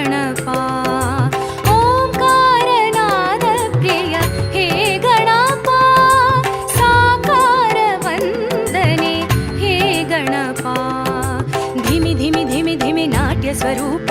गणपा ओङ्कारनादप्रिय हे गणपा। साकारवन्दने हे गणपा। धीमि धीमि धीमि धीमि नाट्यस्वरूप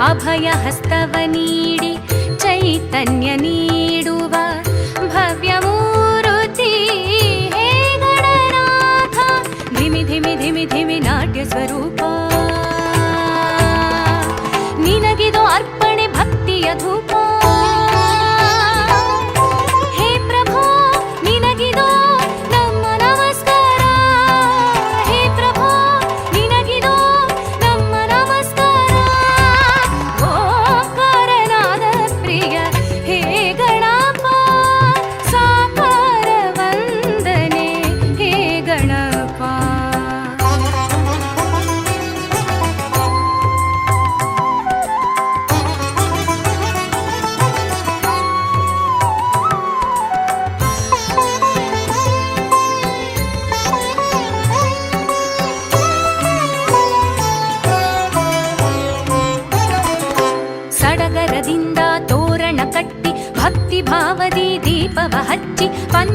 ಅಭಯಹಸ್ತವ ನೀಡಿ ಚೈತನ್ಯ ನೀಡುವ ಭವ್ಯ ಸಿಂದ ತೋರಣ ಕಟ್ಟಿ ಭಕ್ತಿ ಭಾವದಿ ದೀಪವ ಹಚ್ಚಿ ಪಂಚ